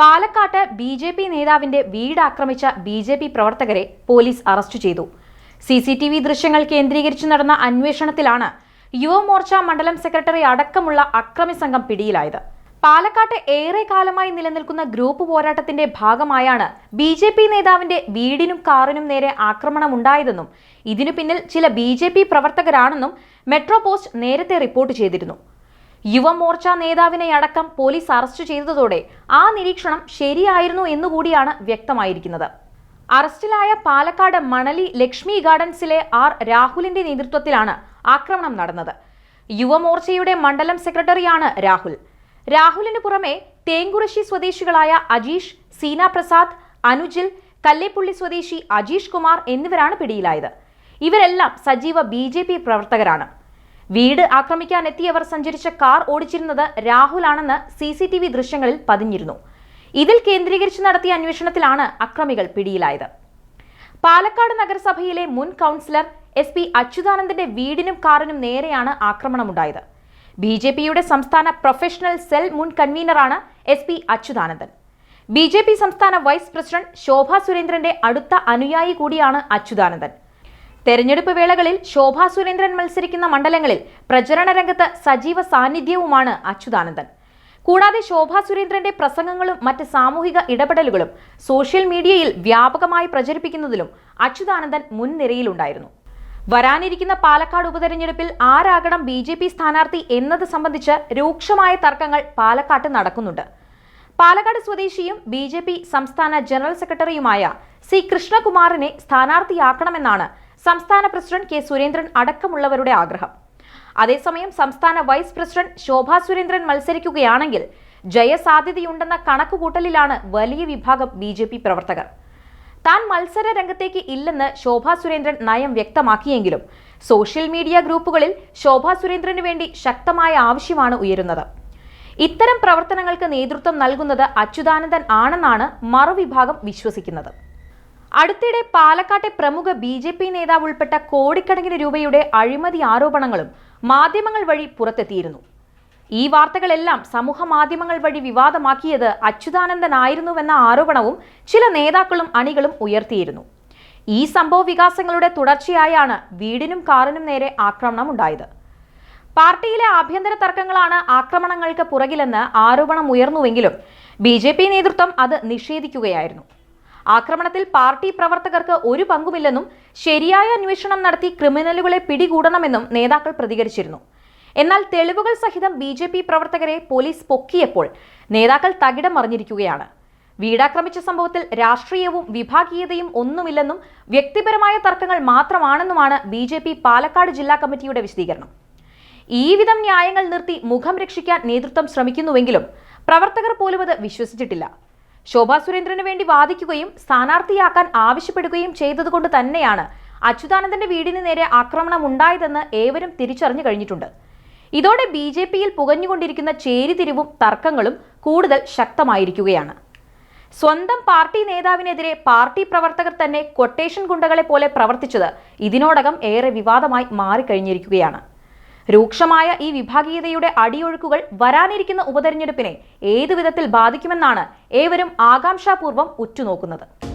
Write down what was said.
പാലക്കാട്ട് B J P നേതാവിന്റെ വീട് ആക്രമിച്ച ബി ജെ പി പ്രവർത്തകരെ പോലീസ് അറസ്റ്റ് ചെയ്തു. സി സി ടി വി ദൃശ്യങ്ങൾ കേന്ദ്രീകരിച്ച് നടന്ന അന്വേഷണത്തിലാണ് യുവമോർച്ച മണ്ഡലം സെക്രട്ടറി അടക്കമുള്ള അക്രമി സംഘം പിടിയിലായത്. പാലക്കാട്ട് ഏറെ കാലമായി നിലനിൽക്കുന്ന ഗ്രൂപ്പ് പോരാട്ടത്തിന്റെ ഭാഗമായാണ് ബി ജെ പി നേതാവിന്റെ വീടിനും കാറിനും നേരെ ആക്രമണമുണ്ടായതെന്നും ഇതിനു പിന്നിൽ ചില ബി ജെ പി പ്രവർത്തകരാണെന്നും മെട്രോ പോസ്റ്റ് നേരത്തെ റിപ്പോർട്ട് ചെയ്തിരുന്നു. യുവമോർച്ച നേതാവിനെ അടക്കം പോലീസ് അറസ്റ്റ് ചെയ്തതോടെ ആ നിരീക്ഷണം ശരിയായിരുന്നു എന്നുകൂടിയാണ് വ്യക്തമായിരിക്കുന്നത്. അറസ്റ്റിലായ പാലക്കാട് മണലി ലക്ഷ്മി ഗാർഡൻസിലെ ആർ രാഹുലിന്റെ നേതൃത്വത്തിലാണ് ആക്രമണം നടന്നത്. യുവമോർച്ചയുടെ മണ്ഡലം സെക്രട്ടറിയാണ് രാഹുൽ. രാഹുലിന് പുറമെ തേങ്കുറിശി സ്വദേശികളായ അജീഷ് സീന പ്രസാദ് അനുജിൽ കല്ലേപ്പുള്ളി സ്വദേശി അജീഷ് കുമാർ എന്നിവരാണ് പിടിയിലായത്. ഇവരെല്ലാം സജീവ ബി പ്രവർത്തകരാണ്. വീട് ആക്രമിക്കാൻ എത്തിയവർ സഞ്ചരിച്ച കാർ ഓടിച്ചിരുന്നത് രാഹുലാണെന്ന് സി സി ടി വി ദൃശ്യങ്ങളിൽ പതിഞ്ഞിരുന്നു. ഇതിൽ കേന്ദ്രീകരിച്ച് നടത്തിയ അന്വേഷണത്തിലാണ് അക്രമികൾ പിടിയിലായത്. പാലക്കാട് നഗരസഭയിലെ മുൻ കൗൺസിലർ എസ് പി അച്യുതാനന്ദന്റെ വീടിനും കാറിനും നേരെയാണ് ആക്രമണമുണ്ടായത്. ബി ജെ പിയുടെ സംസ്ഥാന പ്രൊഫഷണൽ സെൽ മുൻ കൺവീനറാണ് S P Achuthanandan. B J P സംസ്ഥാന വൈസ് പ്രസിഡന്റ് ശോഭ സുരേന്ദ്രന്റെ അടുത്ത അനുയായി കൂടിയാണ് അച്യുതാനന്ദൻ. തെരഞ്ഞെടുപ്പ് വേളകളിൽ ശോഭാ സുരേന്ദ്രൻ മത്സരിക്കുന്ന മണ്ഡലങ്ങളിൽ പ്രചരണ രംഗത്ത് സജീവ സാന്നിധ്യവുമാണ് അച്യുതാനന്ദൻ. കൂടാതെ ശോഭാ സുരേന്ദ്രന്റെ പ്രസംഗങ്ങളും മറ്റ് സാമൂഹിക ഇടപെടലുകളും സോഷ്യൽ മീഡിയയിൽ വ്യാപകമായി പ്രചരിപ്പിക്കുന്നതിലും അച്യുതാനന്ദൻ മുൻനിരയിലുണ്ടായിരുന്നു. വരാനിരിക്കുന്ന പാലക്കാട് ഉപതെരഞ്ഞെടുപ്പിൽ ആരാകണം ബി ജെ പി സ്ഥാനാർത്ഥി എന്നത് സംബന്ധിച്ച് രൂക്ഷമായ തർക്കങ്ങൾ പാലക്കാട്ട് നടക്കുന്നുണ്ട്. പാലക്കാട് സ്വദേശിയും ബി ജെ പി സംസ്ഥാന ജനറൽ സെക്രട്ടറിയുമായ സി കൃഷ്ണകുമാറിനെ സ്ഥാനാർത്ഥിയാക്കണമെന്നാണ് സംസ്ഥാന പ്രസിഡന്റ് കെ സുരേന്ദ്രൻ അടക്കമുള്ളവരുടെ ആഗ്രഹം. അതേസമയം സംസ്ഥാന വൈസ് പ്രസിഡന്റ് ശോഭാ സുരേന്ദ്രൻ മത്സരിക്കുകയാണെങ്കിൽ ജയസാധ്യതയുണ്ടെന്ന കണക്കുകൂട്ടലിലാണ് വലിയ വിഭാഗം ബി ജെ പി പ്രവർത്തകർ. താൻ മത്സര രംഗത്തേക്ക് ഇല്ലെന്ന് ശോഭാ സുരേന്ദ്രൻ നയം വ്യക്തമാക്കിയെങ്കിലും സോഷ്യൽ മീഡിയ ഗ്രൂപ്പുകളിൽ ശോഭാ സുരേന്ദ്രന് വേണ്ടി ശക്തമായ ആവശ്യമാണ് ഉയരുന്നത്. ഇത്തരം പ്രവർത്തനങ്ങൾക്ക് നേതൃത്വം നൽകുന്നത് അച്യുതാനന്ദൻ ആണെന്നാണ് മറുവിഭാഗം വിശ്വസിക്കുന്നത്. അടുത്തിടെ പാലക്കാട്ടെ പ്രമുഖ ബി ജെ പി നേതാവ് ഉൾപ്പെട്ട കോടിക്കണക്കിന് രൂപയുടെ അഴിമതി ആരോപണങ്ങളും മാധ്യമങ്ങൾ വഴി പുറത്തെത്തിയിരുന്നു. ഈ വാർത്തകളെല്ലാം സമൂഹ മാധ്യമങ്ങൾ വഴി വിവാദമാക്കിയത് അച്യുതാനന്ദനായിരുന്നുവെന്ന ആരോപണവും ചില നേതാക്കളും അണികളും ഉയർത്തിയിരുന്നു. ഈ സംഭവ വികാസങ്ങളുടെ തുടർച്ചയായാണ് വീടിനും കാറിനും നേരെ ആക്രമണം ഉണ്ടായത് പാർട്ടിയിലെ ആഭ്യന്തര തർക്കങ്ങളാണ് ആക്രമണങ്ങൾക്ക് പുറകിലെന്ന് ആരോപണം ഉയർന്നുവെങ്കിലും ബി ജെ പി നേതൃത്വം അത് നിഷേധിക്കുകയായിരുന്നു. ആക്രമണത്തിൽ പാർട്ടി പ്രവർത്തകർക്ക് ഒരു പങ്കുമില്ലെന്നും ശരിയായ അന്വേഷണം നടത്തി ക്രിമിനലുകളെ പിടികൂടണമെന്നും നേതാക്കൾ പ്രതികരിച്ചിരുന്നു. എന്നാൽ തെളിവുകൾ സഹിതം ബി ജെ പി പ്രവർത്തകരെ പോലീസ് പൊക്കിയപ്പോൾ നേതാക്കൾ തകിടം മറിഞ്ഞിരിക്കുകയാണ്. വീടാക്രമിച്ച സംഭവത്തിൽ രാഷ്ട്രീയവും വിഭാഗീയതയും ഒന്നുമില്ലെന്നും വ്യക്തിപരമായ തർക്കങ്ങൾ മാത്രമാണെന്നുമാണ് ബി പാലക്കാട് ജില്ലാ കമ്മിറ്റിയുടെ വിശദീകരണം. ഈ വിധം ന്യായങ്ങൾ നിർത്തി മുഖം രക്ഷിക്കാൻ നേതൃത്വം ശ്രമിക്കുന്നുവെങ്കിലും പ്രവർത്തകർ പോലും അത് വിശ്വസിച്ചിട്ടില്ല. ശോഭാ സുരേന്ദ്രന് വേണ്ടി വാദിക്കുകയും സ്ഥാനാർത്ഥിയാക്കാൻ ആവശ്യപ്പെടുകയും ചെയ്തതുകൊണ്ട് തന്നെയാണ് അച്യുതാനന്ദന്റെ വീടിന് നേരെ ആക്രമണം ഉണ്ടായതെന്ന് ഏവരും തിരിച്ചറിഞ്ഞു കഴിഞ്ഞിട്ടുണ്ട്. ഇതോടെ ബി ജെ പിയിൽ പുകഞ്ഞുകൊണ്ടിരിക്കുന്ന ചേരിതിരിവും തർക്കങ്ങളും കൂടുതൽ ശക്തമായിരിക്കുകയാണ്. സ്വന്തം പാർട്ടി നേതാവിനെതിരെ പാർട്ടി പ്രവർത്തകർ തന്നെ കൊട്ടേഷൻ ഗുണ്ടകളെ പോലെ പ്രവർത്തിച്ചത് ഇതിനോടകം ഏറെ വിവാദമായി മാറിക്കഴിഞ്ഞിരിക്കുകയാണ്. രൂക്ഷമായ ഈ വിഭാഗീയതയുടെ അടിയൊഴുക്കുകൾ വരാനിരിക്കുന്ന ഉപതെരഞ്ഞെടുപ്പിനെ ഏതു വിധത്തിൽ ബാധിക്കുമെന്നാണ് ഏവരും ആകാംക്ഷാപൂർവം ഉറ്റുനോക്കുന്നത്